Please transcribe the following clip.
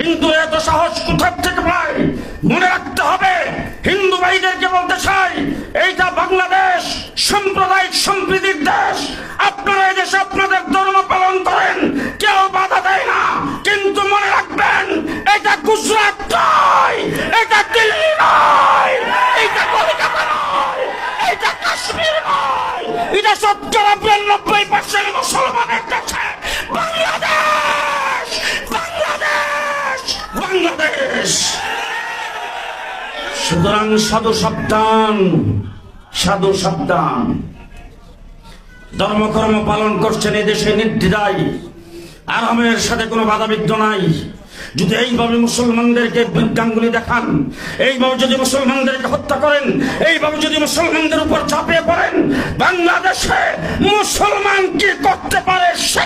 হিন্দু এত সাহস কোথার থেকে পায়? মনে রাখতে হবে, হিন্দু ভাইদেরকে বলতে চাই, এইটা বাংলাদেশ, সাম্প্রদায়িক সম্প্রীতির দেশ। আপনারা এই দেশে আপনাদের ধর্ম পালন করেন, কেউ বাধা দেয় না। কিন্তু মনে রাখবেন, এটা গুজরাট নয়, এটা দিল্লি নয়, এটা কলকাতা নয়, এটা কাশ্মীর নয়, এটা শতকরা নব্বই পার্সেন্ট মুসলমানের কাছে বাংলাদেশ বাংলাদেশ। সুতরাং সাধু সাবধান সাধু সাবধান। ধর্মকর্ম পালন করছেন এদেশে নির্দ্বিধায়। আরামের সাথে কোনো বাধাবিঘ্ন নাই। যদি এইভাবে মুসলমানদেরকে বিজ্ঞানগুলি দেখান, এইভাবে যদি মুসলমানদেরকে হত্যা করেন, এইভাবে যদি মুসলমানদের উপর চাপিয়ে পড়েন, বাংলাদেশে মুসলমান কি করতে পারে সেটাও